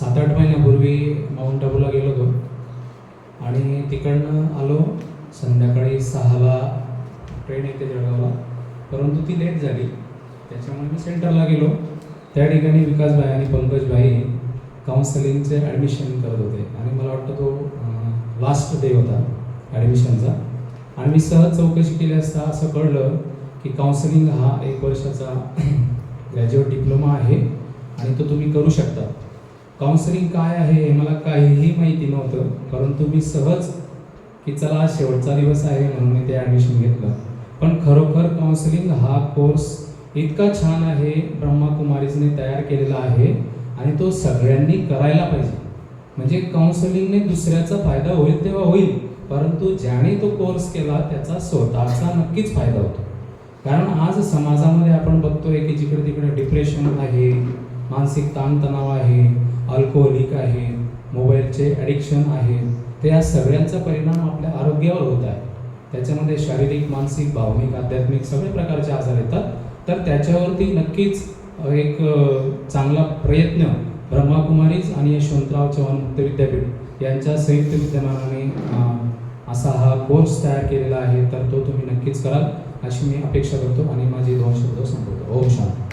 सात आठ महिन्यापूर्वी माउंट आबूला गेलो होतो. आणि तिकडनं आलो. संध्याकाळी सहाला ट्रेन येते जळगावला. परंतु ती लेट झाली. त्याच्यामुळे मी सेंटरला गेलो. त्या ठिकाणी विकासभाई आणि पंकजभाई काउन्सिलिंगचे ॲडमिशन करत होते. आणि मला वाटतं तो लास्ट डे होता ॲडमिशनचा आणि मी सहज चौकशी केली असता असं कळलं की काउन्सिलिंग हा एक वर्षाचा ग्रॅज्युएट डिप्लोमा आहे. आणि तो तुम्ही करू शकता. काउन्सिलिंग काय आहे हे मला काहीही माहिती नव्हतं परंतु मी सहज की चला आज शेवटचा दिवस आहे म्हणून मी ते ॲडमिशन घेतलं. पण खरोखर काउन्सिलिंग हा कोर्स इतका छान आहे ब्रह्माकुमारीजने तयार केलेला आहे आणि तो सगळ्यांनी करायला पाहिजे. म्हणजे काउन्सिलिंगने दुसऱ्याचा फायदा होईल तेव्हा होईल परंतु ज्याने तो कोर्स केला त्याचा स्वतःचा नक्कीच फायदा होतो. कारण आज समाजामध्ये आपण बघतोय की जिकडे तिकडे डिप्रेशन आहे मानसिक ताणतणाव आहे अल्कोहोलिक आहे मोबाईलचे ॲडिक्शन आहे ते या सगळ्यांचा परिणाम आपल्या आरोग्यावर होत आहे. त्याच्यामध्ये शारीरिक मानसिक भावनिक आध्यात्मिक सगळे प्रकारचे आजार येतात. तर त्याच्यावरती नक्कीच एक चांगला प्रयत्न ब्रह्माकुमारीज आणि यशवंतराव चव्हाण मुक्त विद्यापीठ यांच्या संयुक्त विद्यमानाने असा हा कोर्स तयार केलेला आहे. तर तो तुम्ही नक्कीच कराल अशी मी अपेक्षा करतो आणि माझे दोन शब्द संपवतो. ओम शांती.